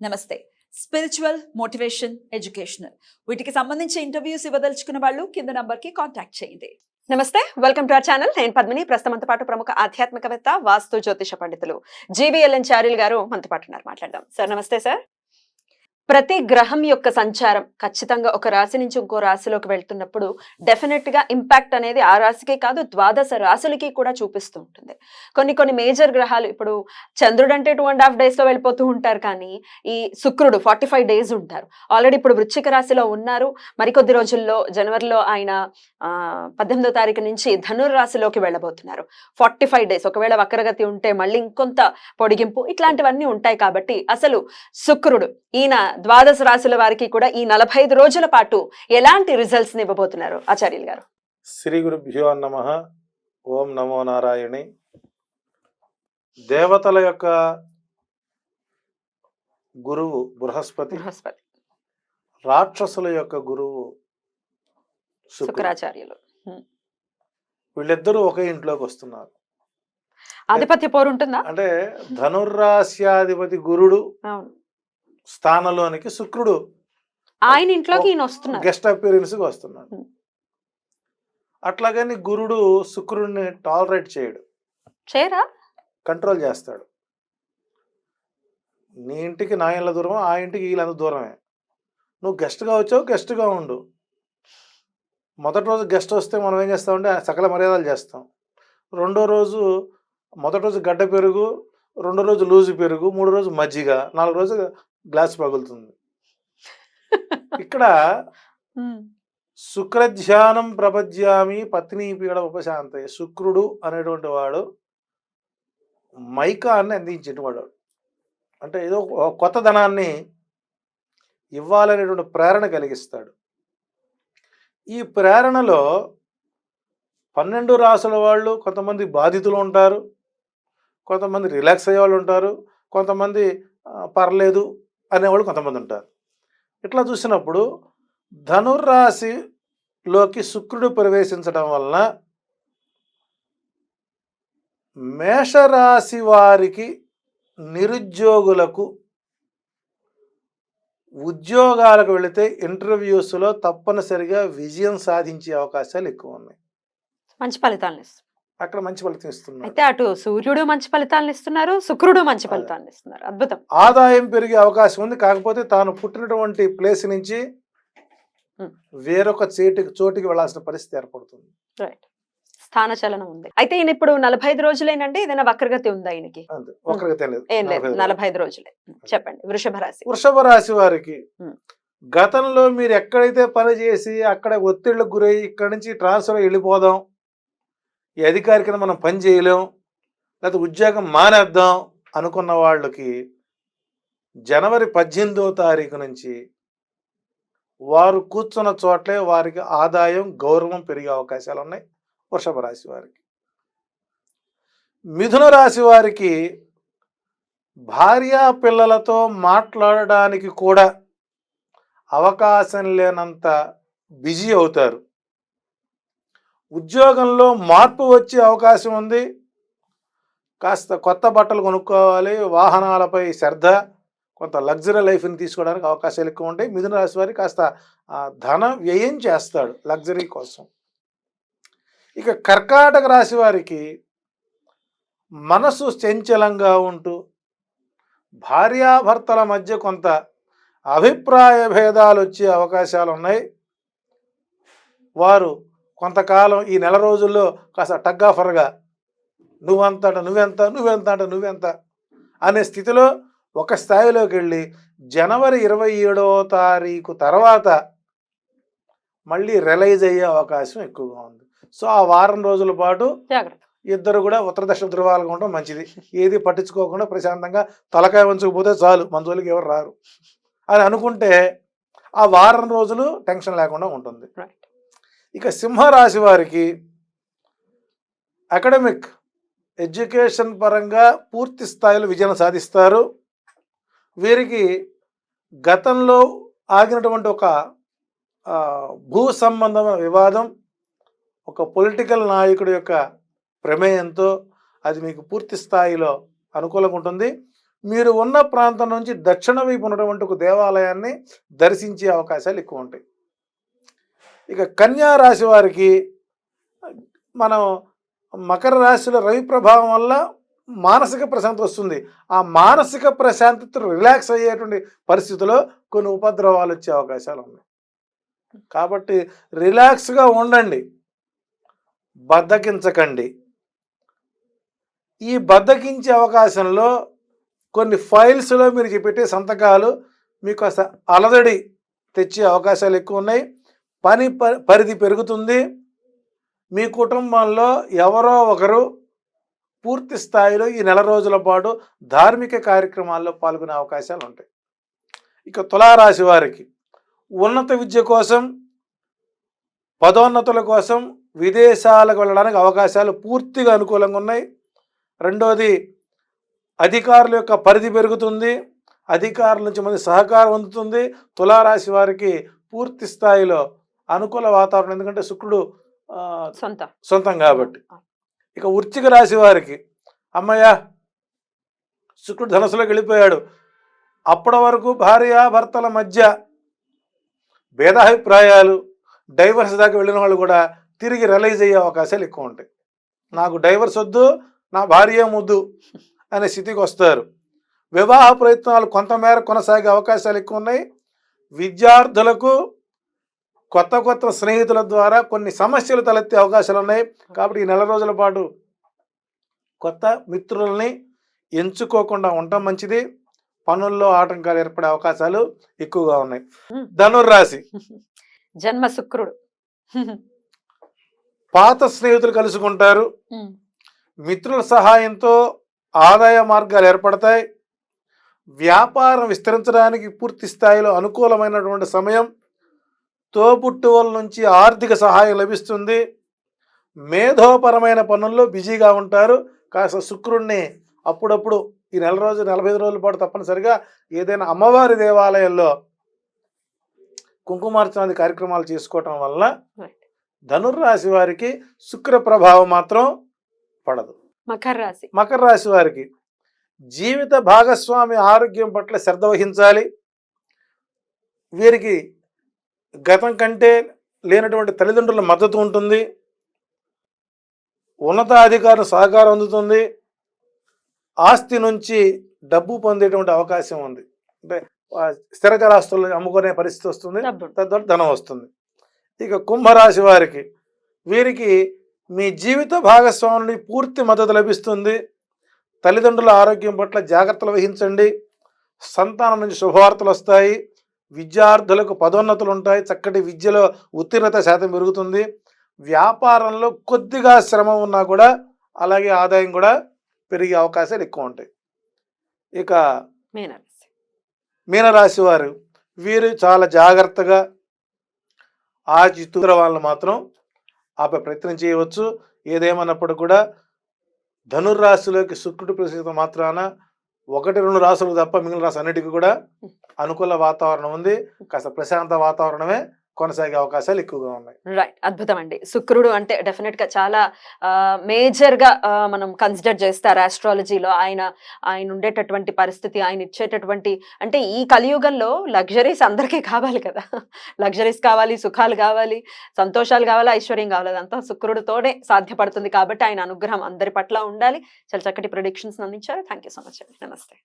నమస్తే. Spiritual motivation educational వీటికి సంబంధించి ఇంటర్వ్యూస్ ఇవ్వదలుచుకున్న వాళ్ళు కింద నంబర్కి కాంటాక్ట్ చేయండి. నమస్తే వెల్కమ్ టు అవర్ ఛానల్ నేను పద్మిని ప్రస్తుతంతో పాటు ప్రముఖ ఆధ్యాత్మికవేత్త వాస్తు జ్యోతిష పండితులు జీవీఎల్ఎన్ చారిల్ గారు మనతో పాటు ఉన్నారు. మాట్లాడదాం. సార్ నమస్తే సార్. ప్రతి గ్రహం యొక్క సంచారం ఖచ్చితంగా ఒక రాశి నుంచి ఇంకో రాశిలోకి వెళ్తున్నప్పుడు డెఫినెట్గా ఇంపాక్ట్ అనేది ఆ రాశికి కాదు ద్వాదశ రాశులకి కూడా చూపిస్తూ ఉంటుంది. కొన్ని కొన్ని మేజర్ గ్రహాలు ఇప్పుడు చంద్రుడు అంటే టూ అండ్ హాఫ్ డేస్లో వెళ్ళిపోతూ ఉంటారు కానీ ఈ శుక్రుడు ఫార్టీ ఫైవ్ డేస్ ఉంటారు. ఆల్రెడీ ఇప్పుడు వృశ్చిక రాశిలో ఉన్నారు. మరికొద్ది రోజుల్లో జనవరిలో ఆయన పద్దెనిమిదో తారీఖు నుంచి ధనుర్ రాశిలోకి వెళ్ళబోతున్నారు. ఫార్టీ ఫైవ్ డేస్ ఒకవేళ వక్రగతి ఉంటే మళ్ళీ ఇంకొంత పొడిగింపు ఇట్లాంటివన్నీ ఉంటాయి కాబట్టి అసలు శుక్రుడు ఈయన ద్వాదశ రాశుల వారికి కూడా ఈ నలభై ఐదు రోజుల పాటు ఎలాంటి రిజల్ట్స్ని ఇవ్వబోతున్నారు? ఆచార్యులు గారు. శ్రీ గురుభ్యో నమ. ఓం నమో నారాయణి. దేవతల యొక్క గురువు బృహస్పతి. బృహస్పతి. రాక్షసుల యొక్క గురువు శుక్రాచార్యులు. వీళ్ళిద్దరూ ఒకే ఇంట్లోకి వస్తున్నారు. ఆధిపత్య పోరు ఉంటుందా అంటే ధనుర్రాశ్యాధిపతి గురుడు అవును. స్థానంలోనికి శుక్రుడు ఆయన ఇంట్లోకి ఈయన గెస్ట్ అపీరెన్స్ వస్తున్నాడు. అట్లాగని గురుడు శుక్రుడిని టాలరేట్ చేయడు. కంట్రోల్ చేస్తాడు. నీ ఇంటికి నా ఇళ్ళ దూరం ఆ ఇంటికి వీళ్ళంత దూరమే. నువ్వు గెస్ట్గా వచ్చావు గెస్ట్గా ఉండు. మొదటి రోజు గెస్ట్ వస్తే మనం ఏం చేస్తామంటే సకల మర్యాదలు చేస్తాం. రెండో రోజు మొదటి రోజు గడ్డ పెరుగు రెండో రోజు లూజు పెరుగు మూడో రోజు మజ్జిగ నాలుగో రోజు గ్లాస్ పగులుతుంది. ఇక్కడ. శుక్రధ్యానం ప్రపద్యామి పత్ని పీడ ఉపశాంత శుక్రుడు అనేటువంటి వాడు మైకాన్ని అందించిన వాడు. అంటే ఏదో కొత్త ధనాన్ని ఇవ్వాలనేటువంటి ప్రేరణ కలిగిస్తాడు. ఈ ప్రేరణలో పన్నెండు రాసుల వాళ్ళు కొంతమంది బాధితులు ఉంటారు. కొంతమంది రిలాక్స్ అయ్యే వాళ్ళు ఉంటారు. కొంతమంది పర్లేదు. అనేవాళ్ళు కొంతమంది ఉంటారు. ఇట్లా చూసినప్పుడు ధనుర్రాశిలోకి శుక్రుడు ప్రవేశించడం వలన మేషరాశి వారికి నిరుద్యోగులకు ఉద్యోగాలకు వెళితే ఇంటర్వ్యూస్లో తప్పనిసరిగా విజయం సాధించే అవకాశాలు ఎక్కువ ఉన్నాయి. మంచి ఫలితాలు అక్కడ మంచి ఫలితం ఇస్తున్నారు. అయితే అటు సూర్యుడు మంచి ఫలితాలను ఇస్తున్నారు శుక్రుడు మంచి ఫలితాలను ఇస్తున్నారు. అద్భుతం. ఆదాయం పెరిగే అవకాశం ఉంది. కాకపోతే తాను పుట్టినటువంటి ప్లేస్ నుంచి. వేరొక చోటికి చోటికి వెళ్ళాల్సిన పరిస్థితి ఏర్పడుతుంది. రైట్ స్థాన చలనం ఉంది. అయితే ఈయన ఇప్పుడు నలభై ఐదు రోజులేనండి? ఏదైనా వక్రగతి ఉందా ఈయనకి? ఏం లేదు. నలభై ఐదు రోజులే. చెప్పండి. వృషభ రాశి. వృషభ రాశి వారికి. గతంలో మీరు ఎక్కడైతే పని చేసి అక్కడ ఒత్తిళ్ళకు గురై ఇక్కడి నుంచి ట్రాన్స్ఫర్ వెళ్ళిపోదాం ఈ అధికారి కింద మనం పని చేయలేం లేకపోతే ఉద్యోగం మానేద్దాం అనుకున్న వాళ్ళకి జనవరి పద్దెనిమిదో తారీఖు నుంచి వారు కూర్చున్న చోట్లే వారికి ఆదాయం గౌరవం పెరిగే అవకాశాలు ఉన్నాయి వృషభ రాశి వారికి. మిథున రాశి వారికి భార్యా పిల్లలతో మాట్లాడడానికి కూడా అవకాశం లేనంత బిజీ అవుతారు. ఉద్యోగంలో మార్పు వచ్చే అవకాశం ఉంది. కాస్త కొత్త బట్టలు కొనుక్కోవాలి వాహనాలపై శ్రద్ధ కొంత లగ్జరీ లైఫ్ని తీసుకోవడానికి అవకాశాలు ఎక్కువ ఉంటాయి. మిథున రాశి వారి కాస్త ఆ, ధన వ్యయం చేస్తాడు లగ్జరీ కోసం. ఇక కర్కాటక రాశి వారికి మనసు చంచలంగా ఉంటూ భార్యాభర్తల మధ్య కొంత అభిప్రాయ భేదాలు వచ్చే అవకాశాలు ఉన్నాయి. వారు కొంతకాలం ఈ నెల రోజుల్లో కాస్త టగ్గాఫర్గా నువ్వంత అంటే నువ్వెంత నువ్వెంత అంటే నువ్వెంత అనే స్థితిలో ఒక స్థాయిలోకి వెళ్ళి జనవరి ఇరవై ఏడవ తారీఖు తర్వాత మళ్ళీ రిలైజ్ అయ్యే అవకాశం ఎక్కువగా ఉంది. సో ఆ వారం రోజుల పాటు ఇద్దరు కూడా ఉత్తర దక్షిణ ధృవాలుగా ఉండడం మంచిది. ఏది పట్టించుకోకుండా ప్రశాంతంగా తలకాయ వంచకపోతే చాలు మన జోలికి ఎవరు రారు అని అనుకుంటే ఆ వారం రోజులు టెన్షన్ లేకుండా ఉంటుంది. రైట్ ఇక సింహరాశి వారికి అకాడమిక్ ఎడ్యుకేషన్ పరంగా పూర్తి స్థాయిలో విజయం సాధిస్తారు. వీరికి గతంలో ఆగినటువంటి ఒక భూ సంబంధమైన వివాదం ఒక పొలిటికల్ నాయకుడి యొక్క ప్రమేయంతో అది మీకు పూర్తి స్థాయిలో అనుకూలంగా ఉంటుంది. మీరు ఉన్న ప్రాంతం నుంచి దక్షిణ వైపు ఉన్నటువంటి ఒక దేవాలయాన్ని దర్శించే అవకాశాలు ఎక్కువ ఉంటాయి. ఇక కన్యా రాశి వారికి మనం మకర రాశిలో రవి ప్రభావం వల్ల మానసిక ప్రశాంతత వస్తుంది. ఆ మానసిక ప్రశాంతత రిలాక్స్ అయ్యేటువంటి పరిస్థితిలో కొన్ని ఉపద్రవాలు వచ్చే అవకాశాలు ఉన్నాయి. కాబట్టి రిలాక్స్గా ఉండండి. బద్దకించకండి. ఈ బద్దకించే అవకాశంలో కొన్ని ఫైల్స్లో మీరు పెట్టే సంతకాలు మీకు అసలు అలదడి తెచ్చే అవకాశాలు ఎక్కువ ఉన్నాయి. పని పరిధి పెరుగుతుంది. మీ కుటుంబంలో ఎవరో ఒకరు పూర్తి స్థాయిలో ఈ నెల రోజుల పాటు ధార్మిక కార్యక్రమాల్లో పాల్గొనే అవకాశాలు ఉంటాయి. ఇక తులారాశి వారికి ఉన్నత విద్య కోసం పదోన్నతుల కోసం విదేశాలకు వెళ్ళడానికి అవకాశాలు పూర్తిగా అనుకూలంగా ఉన్నాయి. రెండోది అధికారుల యొక్క పరిధి పెరుగుతుంది. అధికారుల నుంచి మంది సహకారం అందుతుంది. తులారాశి వారికి పూర్తి స్థాయిలో అనుకూల వాతావరణం. ఎందుకంటే శుక్రుడు సొంత. సొంతం కాబట్టి. ఇక వృశ్చిక రాశి వారికి అమ్మయ్య శుక్రుడు ధనస్సులోకి వెళ్ళిపోయాడు. అప్పటి వరకు భార్యాభర్తల మధ్య భేదాభిప్రాయాలు డైవర్స్ దాకా వెళ్ళిన వాళ్ళు కూడా తిరిగి రిలైజ్ అయ్యే అవకాశాలు ఎక్కువ ఉంటాయి. నాకు డైవర్స్ వద్దు నా భార్య ముద్దు అనే స్థితికి వస్తారు. వివాహ ప్రయత్నాలు కొంతమేర కొనసాగే అవకాశాలు ఎక్కువ ఉన్నాయి. విద్యార్థులకు కొత్త కొత్త స్నేహితుల ద్వారా కొన్ని సమస్యలు తలెత్తే అవకాశాలు ఉన్నాయి. కాబట్టి ఈ నెల రోజుల పాటు కొత్త మిత్రుల్ని ఎంచుకోకుండా ఉండటం మంచిది. పనుల్లో ఆటంకాలు ఏర్పడే అవకాశాలు ఎక్కువగా ఉన్నాయి. ధనుర్రాశి. జన్మ శుక్రుడు. పాత స్నేహితులు కలుసుకుంటారు. మిత్రుల సహాయంతో ఆదాయ మార్గాలు ఏర్పడతాయి. వ్యాపారం విస్తరించడానికి పూర్తి స్థాయిలో అనుకూలమైనటువంటి సమయం తోబుట్టువుల నుంచి ఆర్థిక సహాయం లభిస్తుంది. మేధోపరమైన పనుల్లో బిజీగా ఉంటారు. కాస్త శుక్రుణ్ణి అప్పుడప్పుడు ఈ నెల రోజు నలభై ఐదు రోజుల పాటు తప్పనిసరిగా ఏదైనా అమ్మవారి దేవాలయంలో కుంకుమార్చనాది కార్యక్రమాలు చేసుకోవటం వల్ల. ధనుర్రాశి వారికి శుక్ర ప్రభావం మాత్రం పడదు. మకర రాశి. మకర రాశి వారికి జీవిత భాగస్వామి ఆరోగ్యం పట్ల శ్రద్ధ వహించాలి. వీరికి గతం కంటే లేనటువంటి తల్లిదండ్రుల మద్దతు ఉంటుంది. ఉన్నతాధికారుల సహకారం అందుతుంది. ఆస్తి నుంచి డబ్బు పొందేటువంటి అవకాశం ఉంది. అంటే ఆ, స్థిరచర ఆస్తులను అమ్ముకునే పరిస్థితి వస్తుంది. తద్వారా ధనం వస్తుంది. ఇక కుంభరాశి వారికి వీరికి మీ జీవిత భాగస్వామి పూర్తి మద్దతు లభిస్తుంది. తల్లిదండ్రుల ఆరోగ్యం పట్ల జాగ్రత్తలు వహించండి. సంతానం నుంచి శుభవార్తలు వస్తాయి. విద్యార్థులకు పదోన్నతులు ఉంటాయి చక్కటి విద్యలో ఉత్తీర్ణత శాతం పెరుగుతుంది. వ్యాపారంలో కొద్దిగా శ్రమ ఉన్నా కూడా అలాగే ఆదాయం కూడా పెరిగే అవకాశాలు ఎక్కువ ఉంటాయి ఇక మీనరాశి. మీనరాశి వారు వీరు చాలా జాగ్రత్తగా ఆ చిత్తూర వాళ్ళని మాత్రం ఆపే ప్రయత్నం చేయవచ్చు. ఏదేమన్నప్పుడు కూడా ధనుర్రాశిలోకి శుక్రుడు ప్రవేశించడం మాత్రాన ఒకటి రెండు రాసులు తప్ప మిగిలిన రాశి అన్నిటికీ కూడా అనుకూల వాతావరణం ఉంది. కాస్త ప్రశాంత వాతావరణమే. కొనసాగే అవకాశాలు ఎక్కువగా ఉన్నాయి. రైట్ అద్భుతం అండి శుక్రుడు అంటే డెఫినెట్గా చాలా మేజర్గా మనం కన్సిడర్ చేస్తారు ఆస్ట్రాలజీలో ఆయన ఆయన ఉండేటటువంటి పరిస్థితి ఆయన ఇచ్చేటటువంటి అంటే ఈ కలియుగంలో లగ్జరీస్ అందరికీ కావాలి కదా. లగ్జరీస్ కావాలి సుఖాలు కావాలి సంతోషాలు కావాలి ఐశ్వర్యం కావాలి. అదంతా శుక్రుడితోనే సాధ్యపడుతుంది కాబట్టి ఆయన అనుగ్రహం అందరి పట్ల ఉండాలి. చాలా చక్కటి ప్రొడిక్షన్స్ అందించారు. థ్యాంక్ యూ సో మచ్ అండి. నమస్తే.